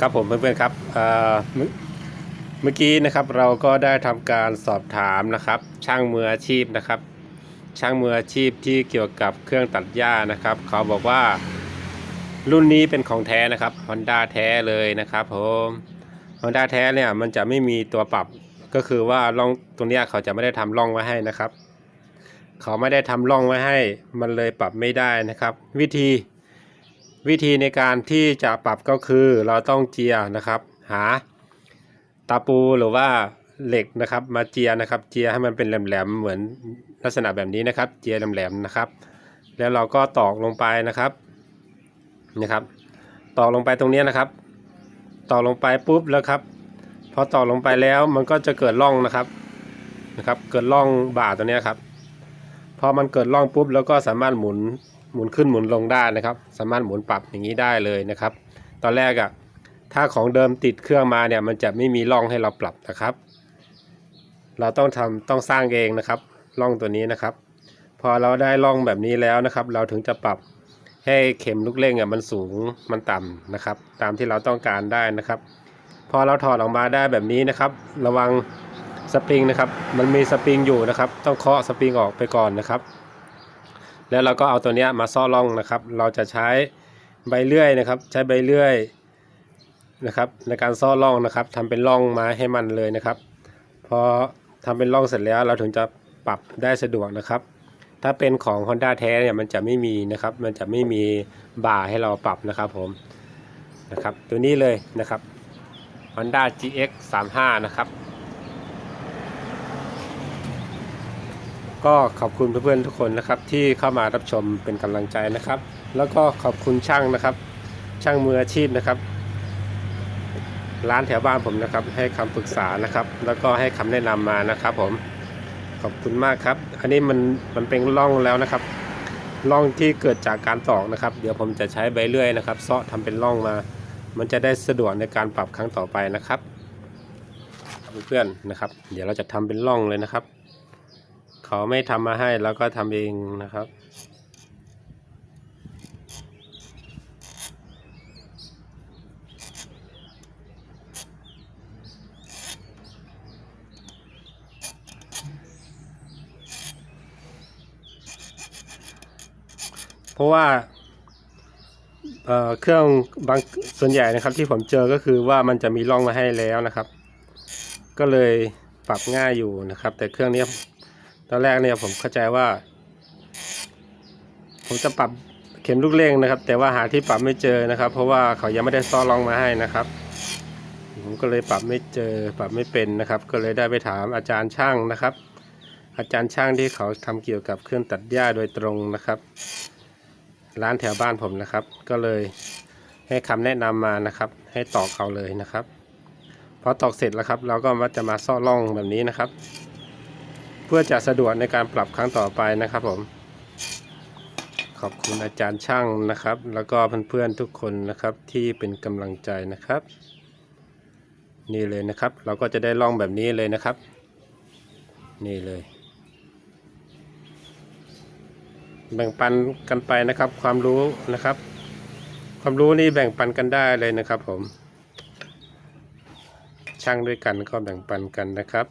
ครับผมเพื่อนๆครับเมื่อกี้นะครับเราก็ได้ทำการสอบถามนะครับ ช่างมืออาชีพนะครับ ช่างมืออาชีพที่เกี่ยวกับเครื่องตัดหญ้านะครับ เขาบอกว่ารุ่นนี้เป็นของแท้นะครับ Honda แท้เลยนะครับผม Honda แท้เนี่ยมันจะไม่มีตัวปรับก็คือว่าร่องตรงนี้เขาจะไม่ได้ทำร่องไว้ให้นะครับ เขาไม่ได้ทำร่องไว้ให้ มันเลยปรับไม่ได้นะครับ วิธี วิธีในการที่จะปรับก็คือเราต้องเจียนะครับ หาตาปูหรือว่าเหล็กนะครับ มาเจียนะครับ เจียให้มันเป็นแหลมๆเหมือนลักษณะแบบนี้นะครับ เจียแหลมๆนะครับ แล้วเราก็ตอกลงไปนะครับนะครับ ตอกลงไปตรงนี้นะครับ ตอกลงไปปุ๊บแล้วครับพอตอกลงไปแล้วมันก็จะเกิดร่องนะครับนะครับ เกิดร่องบ่าตัวนี้ครับพอมันเกิดร่องปุ๊บแล้วก็สามารถหมุน หมุนขึ้นหมุนลงได้นะครับ สามารถหมุนปรับอย่างนี้ได้เลยนะครับ ตอนแรกอะ่ะถ้าของเดิมติดเครื่องมาเนี่ยมันจะไม่มีร่องให้เราปรับนะครับ เราต้องทำต้องสร้างเองนะครับร่องตัวนี้นะครับ พอเราได้ร่องแบบนี้แล้วนะครับ เราถึงจะปรับให้เข็มลูกเล่งอะมันสูงมันต่ำนะครับ ตามที่เราต้องการได้นะครับ พอเราถอดออกมาได้แบบนี้นะครับ ระวังสปริงนะครับ มันมีสปริงอยู่นะครับ ต้องเคาะสปริงออกไปก่อนนะครับ แล้วเราก็เอาตัวเนี้ยมาซ่อร่องนะครับ เราจะใช้ใบเลื่อยนะครับ ใช้ใบเลื่อยนะครับ ในการซ่อร่องนะครับทำเป็นร่องมาให้มันเลยนะครับ พอทำเป็นร่องเสร็จแล้วเราถึงจะปรับได้สะดวกนะครับ ถ้าเป็นของ Honda แท้เนี่ยมันจะไม่มีนะครับ มันจะไม่มีบ่าให้เราปรับนะครับผมนะครับ ตัวนี้เลยนะครับ Honda GX 35นะครับ ก็ขอบคุณเพื่อนๆทุกคนนะครับที่เข้ามารับชมเป็นกำลังใจนะครับ แล้วก็ขอบคุณช่างนะครับ ช่างมืออาชีพนะครับ ร้านแถวบ้านผมนะครับ ให้คำปรึกษานะครับ แล้วก็ให้คำแนะนำมานะครับ ผมขอบคุณมากครับ อันนี้มันมันเป็นร่องแล้วนะครับร่องที่เกิดจากการตอกนะครับ เดี๋ยวผมจะใช้ใบเลื่อยนะครับเซาะทำเป็นร่องมา มันจะได้สะดวกในการปรับครั้งต่อไปนะครับเพื่อนๆนะครับ เดี๋ยวเราจะทำเป็นร่องเลยนะครับ เขาไม่ทำมาให้เราก็ทำเองนะครับ เพราะว่าเเครื่องบางส่วนใหญ่นะครับที่ผมเจอก็คือว่ามันจะมีร่องมาให้แล้วนะครับ ก็เลยปรับง่ายอยู่นะครับ แต่เครื่องนี้ ตอนแรกเนี่ยผมเข้าใจว่า ผมจะปรับเข็มลูกเร่งนะครับ แต่ว่าหาที่ปรับไม่เจอนะครับ เพราะว่าเขายังไม่ได้ซ้อลองมาให้นะครับ ผมก็เลยปรับไม่เจอปรับไม่เป็นนะครับ ก็เลยได้ไปถามอาจารย์ช่างนะครับ อาจารย์ช่างที่เขาทำเกี่ยวกับเครื่องตัดหญ้าโดยตรงนะครับ ร้านแถวบ้านผมนะครับ ก็เลยให้คำแนะนำมานะครับ ให้ตอกเอาเลยนะครับพอตอกเสร็จแล้วครับ เราก็มาจะมาซ่อร่องแบบนี้นะครับ พื่อจะสะดวกในการปรับครั้งต่อไปนะครับผม ขอบคุณอาจารย์ช่างนะครับ แล้วก็เพื่อนๆทุกคนนะครับที่เป็นกำลังใจนะครับ นี่เลยนะครับ เราก็จะได้ร่องแบบนี้เลยนะครับ นี่เลย แบ่งปันกันไปนะครับ ความรู้นะครับ ความรู้นี่แบ่งปันกันได้เลยนะครับผม ช่างด้วยกันก็แบ่งปันกันนะครับ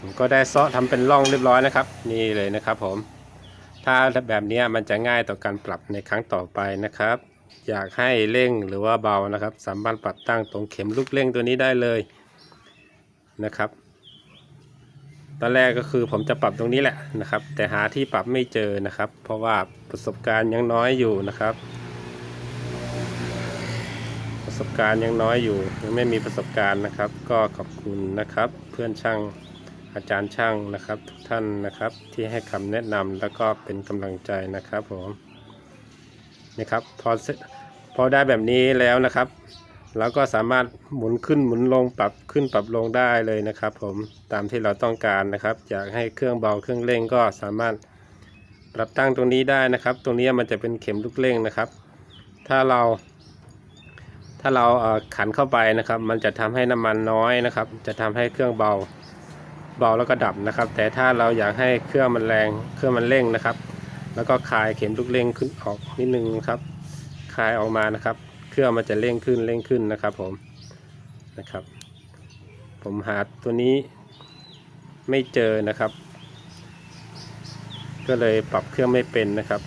ผมก็ได้เซาะทำเป็นร่องเรียบร้อยนะครับ นี่เลยนะครับผมถ้าแบบนี้มันจะง่ายต่อการปรับในครั้งต่อไปนะครับ อยากให้เร่งหรือว่าเบานะครับ สามารถปรับตั้งตรงเข็มลูกเร่งตัวนี้ได้เลยนะครับ ตอนแรกก็คือผมจะปรับตรงนี้แหละนะครับ แต่หาที่ปรับไม่เจอนะครับ เพราะว่าประสบการณ์ยังน้อยอยู่นะครับ ประสบการณ์ยังน้อยอยู่ยังไม่มีประสบการณ์นะครับ ก็ขอบคุณนะครับ เพื่อนช่าง อาจารย์ช่างนะครับทุกท่านนะครับที่ให้คำแนะนำแล้วก็เป็นกำลังใจนะครับผมนะครับพอพอได้แบบนี้แล้วนะครับเราก็สามารถหมุนขึ้นหมุนลงปรับขึ้นปรับลงได้เลยนะครับ ผมตามที่เราต้องการนะครับ อยากให้เครื่องเบาเครื่องเร่งก็สามารถปรับตั้งตรงนี้ได้นะครับ ตรงนี้มันจะเป็นเข็มลูกเร่งนะครับ ถ้าเรา ถ้าเราขันเข้าไปนะครับ มันจะทำให้น้ำมันน้อยนะครับ จะทำให้เครื่องเบา เบาแล้วก็ดับนะครับ แต่ถ้าเราอยากให้เครื่องมันแรงเครื่องมันเร่งนะครับ แล้วก็คลายเข็มลูกเร่งขึ้นออกนิดนึงนะครับคลายออกมานะครับ เครื่องมันจะเร่งขึ้นเร่งขึ้นนะครับ ผมนะครับ ผมหาตัวนี้ไม่เจอนะครับ ก็เลยปรับเครื่องไม่เป็นนะครับ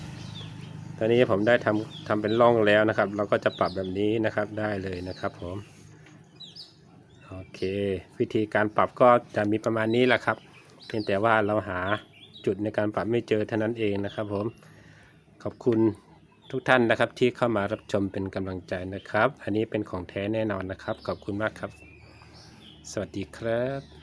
ตอนนี้ผมได้ทำทำเป็นร่องแล้วนะครับ เราก็จะปรับแบบนี้นะครับได้เลยนะครับผม โอเค วิธีการปรับก็จะมีประมาณนี้แหละครับ เพียงแต่ว่าเราหาจุดในการปรับไม่เจอเท่านั้นเองนะครับผม ขอบคุณทุกท่านนะครับที่เข้ามารับชมเป็นกำลังใจนะครับ อันนี้เป็นของแท้แน่นอนนะครับ ขอบคุณมากครับ สวัสดีครับ